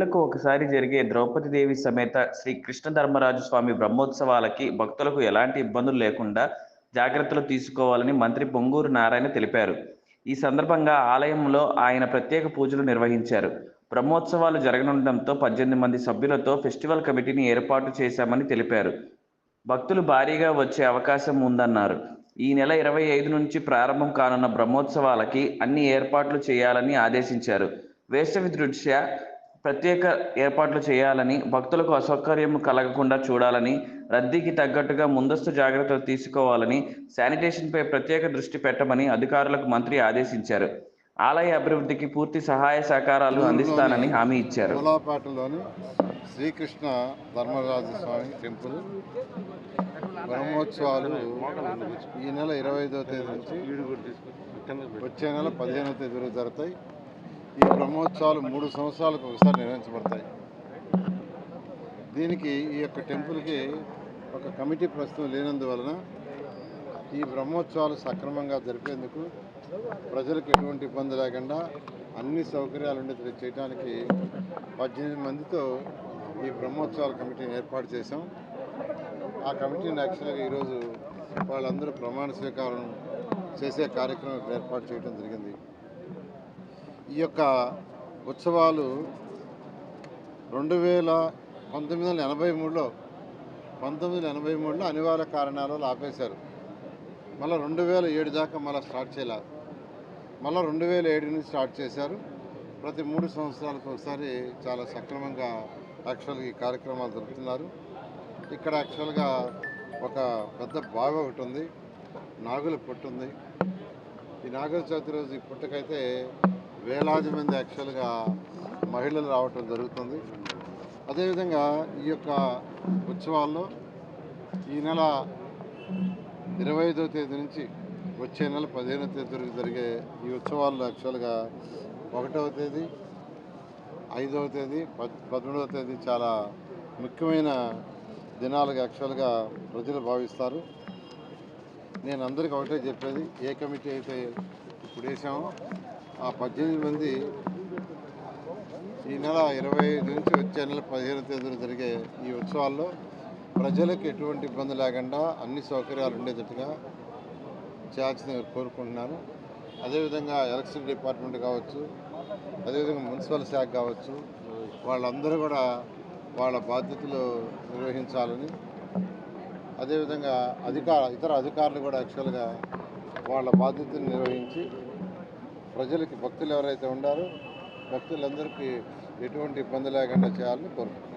ఏళ్ళకు ఒకసారి జరిగే ద్రౌపది దేవి సమేత శ్రీ కృష్ణ ధర్మరాజు స్వామి బ్రహ్మోత్సవాలకి భక్తులకు ఎలాంటి ఇబ్బందులు లేకుండా జాగ్రత్తలు తీసుకోవాలని మంత్రి పొంగూరు నారాయణ తెలిపారు. ఈ సందర్భంగా ఆలయంలో ఆయన ప్రత్యేక పూజలు నిర్వహించారు. బ్రహ్మోత్సవాలు జరగనుండటంతో పద్దెనిమిది మంది సభ్యులతో ఫెస్టివల్ కమిటీని ఏర్పాటు చేశామని తెలిపారు. భక్తులు భారీగా వచ్చే అవకాశం ఉందన్నారు. ఈ నెల ఇరవై ఐదు నుంచి ప్రారంభం కానున్న బ్రహ్మోత్సవాలకి అన్ని ఏర్పాట్లు చేయాలని ఆదేశించారు. వేసవి దృష్ట్యా ప్రత్యేక ఏర్పాట్లు చేయాలని భక్తులకు అసౌకర్యం కలగకుండా చూడాలని రద్దీకి తగ్గట్టుగా ముందస్తు జాగ్రత్తలు తీసుకోవాలని శానిటేషన్పై ప్రత్యేక దృష్టి పెట్టమని అధికారులకు మంత్రి ఆదేశించారు. ఆలయ అభివృద్ధికి పూర్తి సహాయ సహకారాలు అందిస్తానని హామీ ఇచ్చారు. శ్రీకృష్ణ ధర్మరాజు స్వామి టెంపుల్ బ్రహ్మోత్సవాలు ఈ నెల ఇరవై ఐదవ తేదీ నుంచి వచ్చే నెల పదిహేనవ తేదీ వరకు జరుగుతాయి. ఈ బ్రహ్మోత్సవాలు మూడు సంవత్సరాలకు ఒకసారి నిర్వహించబడతాయి. దీనికి ఈ యొక్క టెంపుల్కి ఒక కమిటీ ప్రస్తుతం లేనందువలన ఈ బ్రహ్మోత్సవాలు సక్రమంగా జరిపేందుకు ప్రజలకు ఎటువంటి ఇబ్బంది లేకుండా అన్ని సౌకర్యాలు ఉండేది చేయడానికి పద్దెనిమిది మందితో ఈ బ్రహ్మోత్సవాల కమిటీని ఏర్పాటు చేశాం. ఆ కమిటీని యాక్చువల్గా ఈరోజు వాళ్ళందరూ ప్రమాణ స్వీకారం చేసే కార్యక్రమం ఏర్పాటు చేయడం జరిగింది. ఈ యొక్క ఉత్సవాలు రెండు వేల పంతొమ్మిది వందల ఎనభై మూడులో పంతొమ్మిది వందల ఎనభై మూడులో అనివార్య కారణాల వల్ల ఆపేశారు మళ్ళీ రెండు వేల ఏడు దాకా మళ్ళీ స్టార్ట్ చేయలేదు మళ్ళీ రెండు వేల ఏడు నుంచి స్టార్ట్ చేశారు. ప్రతి మూడు సంవత్సరాలకు ఒకసారి చాలా సక్రమంగా యాక్చువల్గా ఈ కార్యక్రమాలు జరుపుతున్నారు. ఇక్కడ యాక్చువల్గా ఒక పెద్ద బావి ఒకటి ఉంది. నాగుల పుట్టు ఉంది. ఈ నాగుల చవితి రోజు ఈ పుట్టకైతే వేలాది మంది యాక్చువల్గా మహిళలు రావటం జరుగుతుంది. అదేవిధంగా ఈ యొక్క ఉత్సవాల్లో ఈ నెల ఇరవై ఐదో తేదీ నుంచి వచ్చే నెల పదిహేనో తేదీ వరకు జరిగే ఈ ఉత్సవాల్లో యాక్చువల్గా ఒకటవ తేదీ ఐదవ తేదీ పద్ పదమూడవ తేదీ చాలా ముఖ్యమైన దినాలుగా యాక్చువల్గా ప్రజలు భావిస్తారు. నేను అందరికీ ఒకటే చెప్పేది ఏ కమిటీ అయితే ఇప్పుడు వేసాము ఆ పద్దెనిమిది మంది ఈ నెల ఇరవై ఐదు నుంచి వచ్చే నెల పదిహేను తేదీన జరిగే ఈ ఉత్సవాల్లో ప్రజలకు ఎటువంటి ఇబ్బంది లేకుండా అన్ని సౌకర్యాలు ఉండేటట్టుగా చేయాల్సిన కోరుకుంటున్నాను. అదేవిధంగా ఎలక్షన్ డిపార్ట్మెంట్ కావచ్చు అదేవిధంగా మున్సిపల్ శాఖ కావచ్చు వాళ్ళందరూ కూడా వాళ్ళ బాధ్యతలు నిర్వహించాలని అదేవిధంగా అధికార ఇతర అధికారులు కూడా యాక్చువల్గా వాళ్ళ బాధ్యతను నిర్వహించి ప్రజలకి భక్తులు ఎవరైతే ఉండారో భక్తులందరికీ ఎటువంటి ఇబ్బంది లేకుండా చేయాలని కోరుకుంటున్నాను